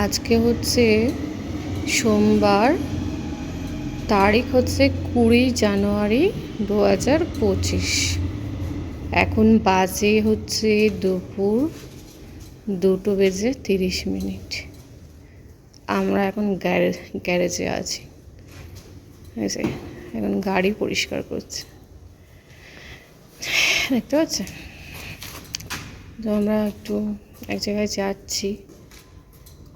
আজকে হচ্ছে সোমবার, তারিখ হচ্ছে কুড়ি জানুয়ারি দু হাজার পঁচিশ। এখন বাজে হচ্ছে দুপুর দুটো বেজে তিরিশ মিনিট। আমরা এখন গ্যারেজ গ্যারেজে আছি। এখন গাড়ি পরিষ্কার করছে। দেখতে পাচ্ছেন? তো আমরা একটু এক জায়গায় যাচ্ছি।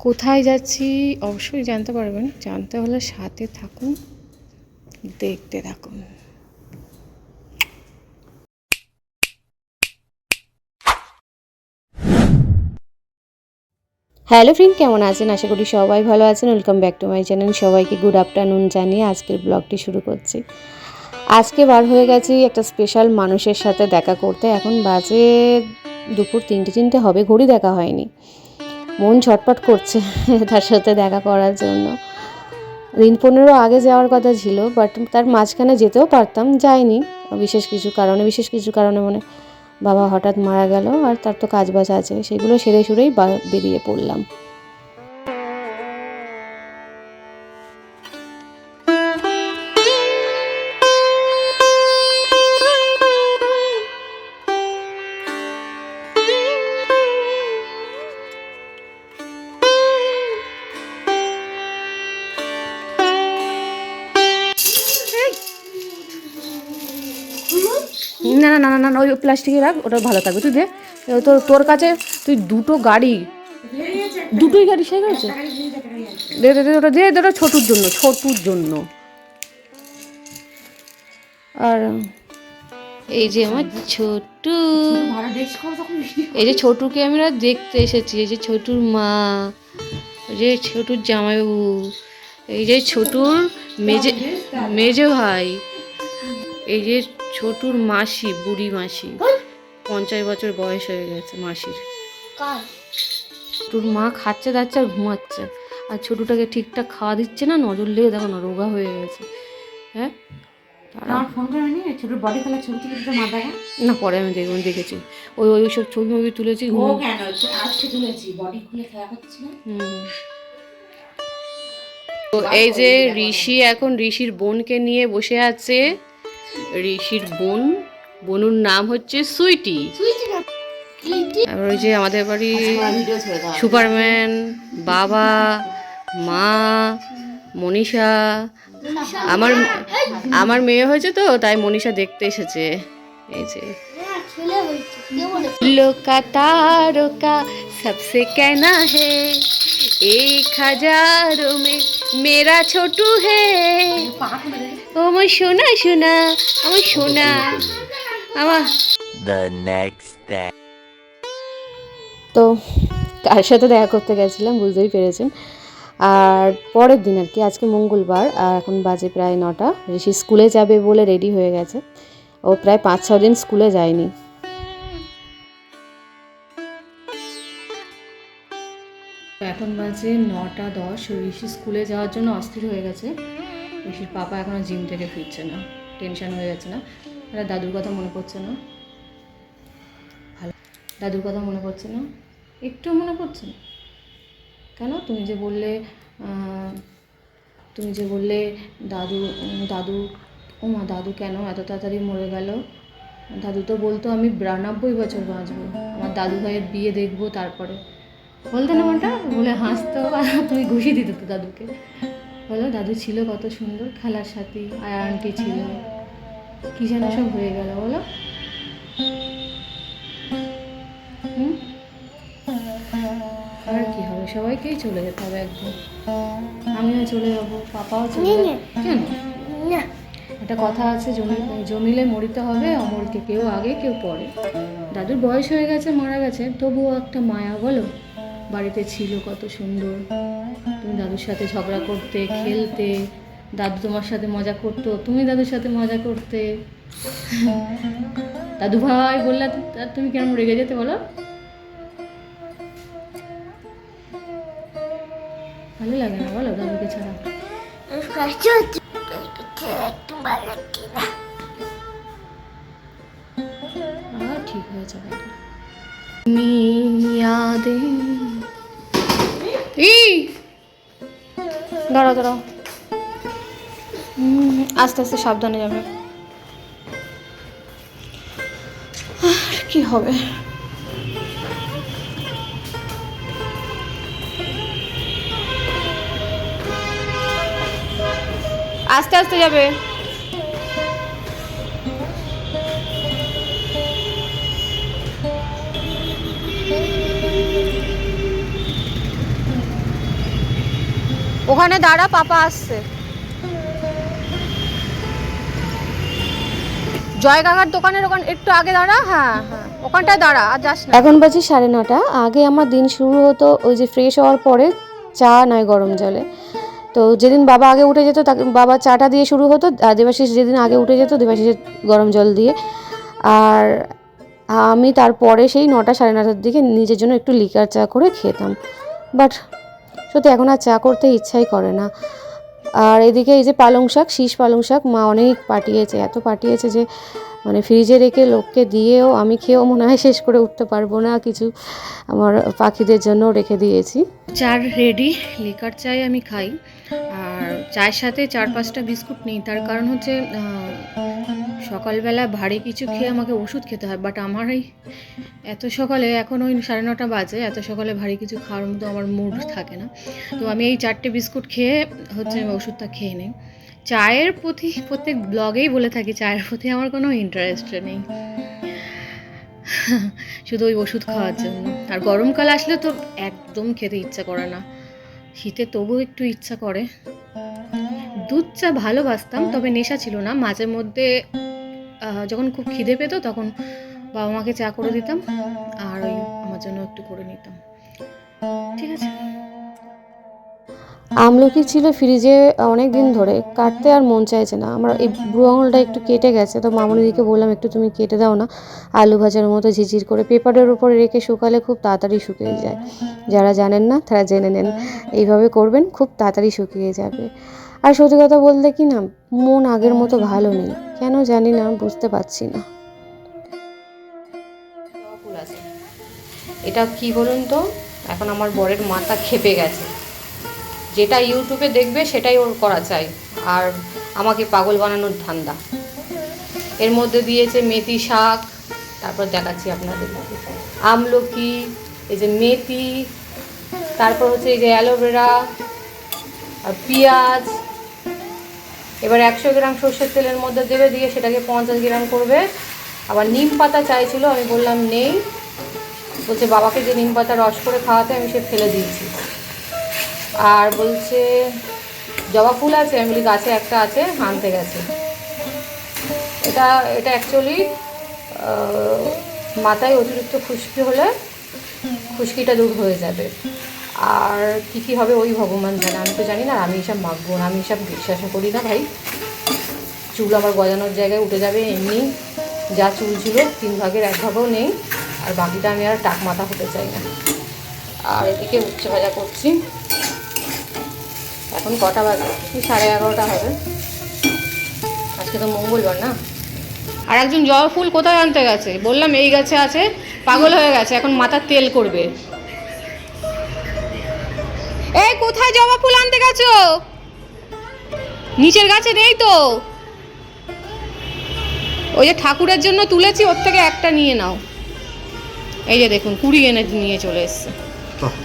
কোথায় যাচ্ছি অবশ্যই জানতে পারবেন। জানতে হলে সাথে থাকুন, দেখতে থাকুন। হ্যালো ফ্রেন্ড, কেমন আছেন? আশা করি সবাই ভালো আছেন। Welcome back to my channel সবাইকে গুড আফটারনুন জানিয়ে আজকের ব্লগটি শুরু করছি। আজকে বার হয়ে গেছি একটা স্পেশাল মানুষের সাথে দেখা করতে। এখন বাজে দুপুর তিনটে তিনটে হবে, ঘড়ি দেখা হয়নি। মন ছটপট করছে তার সাথে দেখা করার জন্য। দিন পনেরো আগে যাওয়ার কথা ছিল বাট তার মাঝখানে যেতেও পারতাম, যাইনি। বিশেষ কিছু কারণে, বিশেষ কিছু কারণে মানে বাবা হঠাৎ মারা গেল, আর তার তো কাজ বাজ আছে, সেগুলো সেরে সুরেই বেরিয়ে পড়লাম। না না না না না, ওই প্লাস্টিকে রাখ, ওটা ভালো থাকবে। তুই দে তোর তোর কাছে তুই দুটো গাড়ি, দুটোই গাড়ি সেই গেছে দে দে ওটা দে ওটা ছোটুর জন্য ছোটুর জন্য। আর, এই যে আমার ছোটু, এই যে ছোটুকে আমরা দেখতে এসেছি, এই যে ছোটুর মা, এই যে ছোটুর জামাইবাবু, এই যে ছোটুর মেজে মেজে ভাই। এই যে ছোটুর মাসি বুড়ি মাসি পঞ্চাশ বছর বয়স হয়ে গেছে মাসির। ছোটুর মা খাচ্ছে দাচ্ছে আর ঘুমাচ্ছে। আর ছোটুটাকে ঠিকঠাক খাওয়া দিচ্ছে না নজর লেগে দেখো না রোগা হয়ে গেছে। হ্যাঁ? আমার ফোন করে নি? ছোট বডি খেলা ছবি তুলে মা দেখা না পরে আমি দেখব দেখেছি। ওই ওই সব ছবি মবি তুলেছি ও কেন? আজকে তুলেছি। বডি খুলে খেলা করছিল হুম। তো এই যে ঋষি এখন ঋষির বোনকে নিয়ে বসে আছে। ঋষির বোন। বোনুর নাম হচ্ছে সুইটি। ওই যে আমাদের বাড়ি সুপারম্যান বাবা মা মনীষা। আমার আমার মেয়ে হয়েছে তো তাই মনীষা দেখতে এসেছে। এই যে। লোকা তারকা सबसे कहना है एक हजारों में मेरा छोटू है ও আমার সোনা সোনা আমার সোনা আমার the next day. তো কার সাথে দেখা করতে গেছিলাম বুঝতেই পেরেছেন আর পরের দিন আর কি আজকে মঙ্গলবার আর এখন বাজে প্রায় নটা ঋষি স্কুলে যাবে বলে রেডি হয়ে গেছে ও প্রায় পাঁচ ছ দিন স্কুলে যায়নি এখন বাজে নটা দশ ঋষি স্কুলে যাওয়ার জন্য অস্থির হয়ে গেছে। ঋষির পাপা এখনও জিম থেকে ফিরছে না, টেনশন হয়ে যাচ্ছে না। আর দাদুর কথা মনে পড়ছে না? ভালো। দাদুর কথা মনে পড়ছে না? একটু মনে পড়ছে না? কেন? তুমি যে বললে তুমি যে বললে দাদু দাদু ও মা দাদু কেন এত তাড়াতাড়ি মরে গেল? দাদু তো বলতো আমি বিরানব্বই বছর বাঁচবো। আমার দাদু ভাইয়ের বিয়ে দেখব তারপরে। বলতে না ওটা বলে হাসতো। আর তুমি ঘুষি দিত তো দাদুকে। বলো দাদু ছিল কত সুন্দর খেলার সাথী আয়া আন্টি ছিল। কি যেন সব হয়ে গেল বলো। আর কি হবে? সবাইকেই চলে যেতে হবে একদিন। আমিও চলে যাব পাপাও চলে যাবে। কেন? একটা কথা আছে জমি জমিলে মরিতে হবে অমরকে কেউ আগে কেউ পরে। দাদুর বয়স হয়ে গেছে মারা গেছে তবুও একটা মায়া বলো। বাড়িতে ছিল কত সুন্দর। তুমি দাদুর সাথে ঝগড়া করতে খেলতে দাদু তোমার সাথে মজা করতো তুমি দাদুর সাথে মজা করতে। দাদু ভাই বললা আর তুমি কেমন রেগে যেতে বলো? ভালো লাগে না বলো দাদুকে ছাড়া? ঠিক হয়ে যাবে দাঁড়াও দাঁড়াও। আস্তে আস্তে সাবধানে যাবে। কি হবে? আস্তে আস্তে যাবে। ওখানে দাঁড়া, পাপা আসছে। জয় কাকার দোকানের ওখানে একটু আগে দাঁড়া হ্যাঁ হ্যাঁ ওখানটায় দাঁড়া, আর যাস এখন বাজে সাড়ে নটা। আগে আমার দিন শুরু হতো ওই যে ফ্রেশ হওয়ার পরে চা নয় গরম জলে। তো যেদিন বাবা আগে উঠে যেত, তাকে বাবা চাটা দিয়ে শুরু হতো, আর দেবাশিস যেদিন আগে উঠে যেত, দেবাশিসের গরম জল দিয়ে। আর আমি তারপরে সেই নটা সাড়ে নটার দিকে নিজের জন্য একটু লিকার চা করে খেতাম। বাট সত্যি এখন আর চা করতে ইচ্ছাই করে না। আর এদিকে এই যে পালং শাক, শীষ পালং শাক, মা অনেক পাঠিয়েছে, এত পাঠিয়েছে যে মানে ফ্রিজে রেখে লোককে দিয়েও আমি খেয়েও মনে হয় শেষ করে উঠতে পারব না। কিছু আমার পাখিদের জন্য রেখে দিয়েছি। চার রেডি, লিকার চাই আমি খাই। আর চায়ের সাথে চার পাঁচটা বিস্কুট নেই। তার কারণ হচ্ছে সকালবেলা ভারী কিছু খেয়ে আমাকে ওষুধ খেতে হয় বাট আমার এই এত সকালে, এখন ওই সাড়ে নটা বাজে, এত সকালে ভারী কিছু খাওয়ার মতো আমার মুড থাকে না। তো আমি এই চারটে বিস্কুট খেয়ে হচ্ছে ওষুধটা খেয়ে নিই। চায়ের প্রতি প্রত্যেক ব্লগেই বলে থাকি, চায়ের প্রতি আমার কোনো ইন্টারেস্ট নেই। শুধু ওই ওষুধ খাওয়ার জন্য। আর গরমকাল আসলে তো একদম খেতে ইচ্ছা করে না। শীতে তবুও একটু ইচ্ছা করে। দুধ চা ভালোবাসতাম, তবে নেশা ছিল না। মাঝে মধ্যে যখন খুব খিদে পেত, তখন বাবা মাকে চা করে দিতাম, আর ওই আমার জন্য একটু করে নিতাম। ঠিক আছে? আমলকি ছিল ফ্রিজে অনেক দিন ধরে। কাটতে আর মন চাইছে না। আমার এই বুড়ো আঙুলটা একটু কেটে গেছে তো মামনিদিকে বললাম একটু তুমি কেটে দাও না। আলু ভাজার মতো ঝিঝির করে পেপারের উপরে রেখে শুকালে খুব তাড়াতাড়ি শুকিয়ে যায়। যারা জানেন না তারা জেনে নেন। এইভাবে করবেন খুব তাড়াতাড়ি শুকিয়ে যাবে। আর সত্যি কথা বলতে কি না মন আগের মতো ভালো নেই। কেন জানি না বুঝতে পারছি না। এটা কি বলুন তো? এখন আমার বরের মাথা খেপে গেছে। যেটা ইউটিউবে দেখবে সেটাই ওর করা চাই। আর আমাকে পাগল বানানোর ধান্দা। এর মধ্যে দিয়েছে মেথি শাক, তারপর দেখাচ্ছি আপনাদের। আমলকি, এই যে মেথি, তারপর হচ্ছে এই যে অ্যালোভেরা, আর পেঁয়াজ। এবার একশো গ্রাম সর্ষের তেলের মধ্যে দেবে, দিয়ে সেটাকে পঞ্চাশ গ্রাম করবে। আবার নিম পাতা চাইছিল, আমি বললাম নেই। বলছে, বাবাকে যে নিম পাতা রস করে খাওয়াতে আমি সে ফেলে দিয়েছি। আর বলছে, জবা ফুল আছে, আমি বলি গাছে একটা আছে, আনতে গেছে। এটা এটা অ্যাকচুয়ালি মাথায় অতিরিক্ত খুশকি হলে খুশকিটা দূর হয়ে যাবে। আর কী কী হবে ওই ভগবান জানে। আমি তো জানি না, আমি এসব মাখবো না, আমি এসব বিশ্বাসও করি না ভাই। চুল আমার গজানোর জায়গায় উঠে যাবে এমনি। যা চুল ছিল, তিন ভাগের এক ভাগও নেই। আর বাকিটা আমি আর টাক মাথা হতে চাই না। আর এদিকে উচ্ছে ভাজা করছি। এখন কটা বাজে? সাড়ে এগারোটা হবে। আজকে তো মঙ্গলবার না? আর একজন জবা ফুল কোথায় আনতে গেছে? বললাম এই গাছে আছে পাগল হয়ে গেছে এখন মাথার তেল করবে। এই কোথায় জবা ফুল আনতে গেছো? নিচের গাছে নেই তো। ওই যে ঠাকুরের জন্য তুলেছি ওর থেকে একটা নিয়ে নাও। এই যে দেখুন কুড়ি এনে নিয়ে চলে এসছে।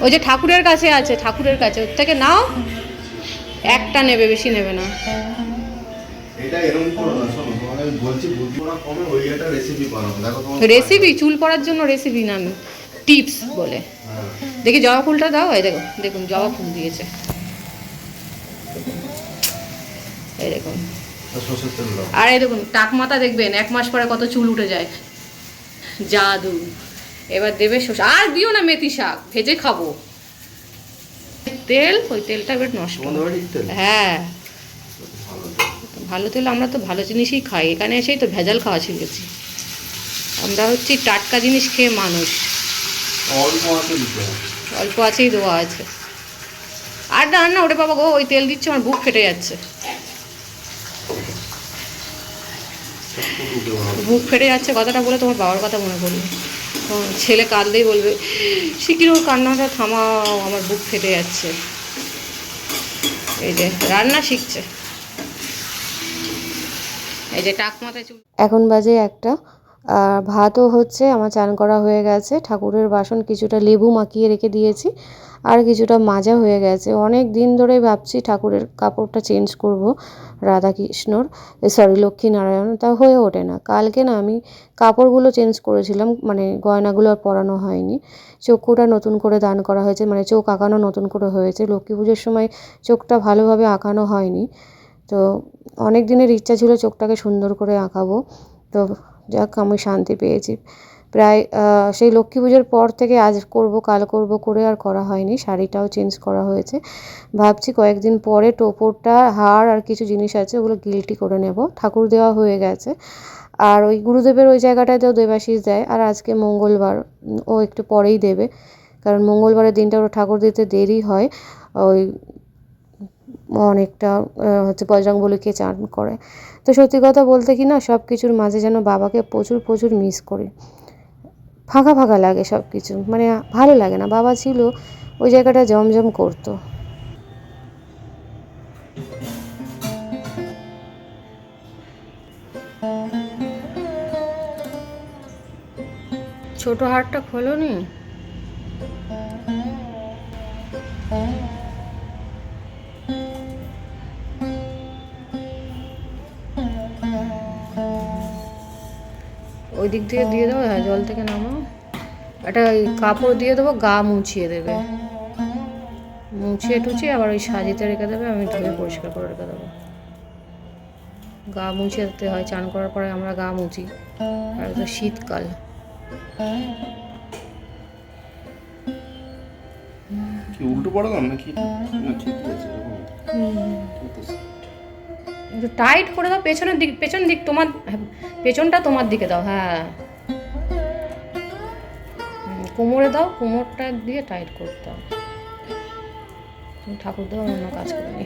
ওই যে ঠাকুরের কাছে আছে ঠাকুরের কাছে। ওর থেকে নাও। একটা নেবে বেশি নেবে না। রেসিপি চুল পড়ার জন্য রেসিপি না টিপস বলে। হ্যাঁ। দেখি জবা ফুলটা দাও এই দেখো দেখুন জবা ফুল দিয়েছে। এই দেখুন। আর এই দেখুন টাক মাথা দেখবেন এক মাস পরে কত চুল উঠে যায়। জাদু। এবার দেবে শসা আর দিও না মেথি শাক ভেজে খাব। তেল ওই তেলটা এবার নষ্ট হ্যাঁ। ভালো তেল। আমরা তো ভালো জিনিসই খাই। এখানে এসেই তো ভেজাল খাওয়া শিখেছি আমরা হচ্ছি টাটকা জিনিস খেয়ে মানুষ। অল্প আছেই দেওয়া আছে। আর না আর না ওটা বাবা গো ওই তেল দিচ্ছে আমার বুক ফেটে যাচ্ছে। বুক ফেটে যাচ্ছে কথাটা বলে তোমার বাবার কথা মনে পড়ল। এখন ছেলে কাঁদলেই বলবে শিখির ওর কান্নাটা থামাও, আমার বুক ফেটে যাচ্ছে। এই যে রান্না শিখছে। এই যে টাক মাথায় চুল। এখন বাজে একটা, আর ভাতও হচ্ছে, আমার চান করা হয়ে গেছে। ঠাকুরের বাসন কিছুটা লেবু মাখিয়ে রেখে দিয়েছি। আর কিছুটা মাজা হয়ে গেছে। অনেক দিন ধরেই ভাবছি ঠাকুরের কাপড়টা চেঞ্জ করব রাধাকৃষ্ণর। সরি লক্ষ্মীনারায়ণ। তা হয়ে ওঠে না। কালকে না আমি কাপড়গুলো চেঞ্জ করেছিলাম মানে গয়নাগুলো আর পরানো হয়নি। চক্ষুটা নতুন করে দান করা হয়েছে মানে চোখ আঁকানো নতুন করে হয়েছে। লক্ষ্মী পুজোর সময় চোখটা ভালোভাবে আঁকানো হয়নি। তো অনেক দিনের ইচ্ছা ছিল চোখটাকে সুন্দর করে আঁকাবো। তো যাক, আমি শান্তি পেয়েছি। প্রায় সেই লক্ষ্মী পুজোর পর থেকে আজ করব, কাল করব করে আর করা হয়নি। শাড়িটাও চেঞ্জ করা হয়েছে। ভাবছি কয়েকদিন পরে টোপরটা, হার আর কিছু জিনিস আছে ওগুলো গিলটি করে নেব। ঠাকুর দেওয়া হয়ে গেছে। আর ওই গুরুদেবের ওই জায়গাটাতেও দেবাশিস দেয়। আর আজকে মঙ্গলবার ও একটু পরেই দেবে। কারণ মঙ্গলবারের দিনটা ওরা ঠাকুর দিতে দেরি হয়। ওই অনেকটা হচ্ছে বজরং বলিকে চান করে। তো সত্যি কথা বলতে কি না সব কিছুর মাঝে যেন বাবাকে প্রচুর প্রচুর মিস করি। ফাঁকা ফাঁকা লাগে সব কিছু মানে ভালো লাগে না। বাবা ছিল ওই জায়গাটা জমজম করতো। ছোট হাটটা খোলো নি। ওই দিক থেকে দিয়ে দেবো হ্যাঁ জল থেকে নামো একটা ওই কাপড় দিয়ে দেবো গা মুছিয়ে দেবে। মুছিয়ে টুছিয়ে আবার ওই সাজিতে রেখে দেবে আমি ধুয়ে পরিষ্কার করে রেখে দেবো। গা মুছিয়ে দিতে হয় চান করার পরে আমরা গা মুছি। আর তো শীতকাল। উল্টো পড়ালাম নাকি? ঠিক আছে। একটু টাইট করে দাও, পেছনের দিক, পেছন দিক তোমার, পেছনটা তোমার দিকে দাও হ্যাঁ। কোমরে দাও, কোমরটা দিয়ে টাইট করতে হবে। ঠাকুর দাও অন্য কাজ করে নি।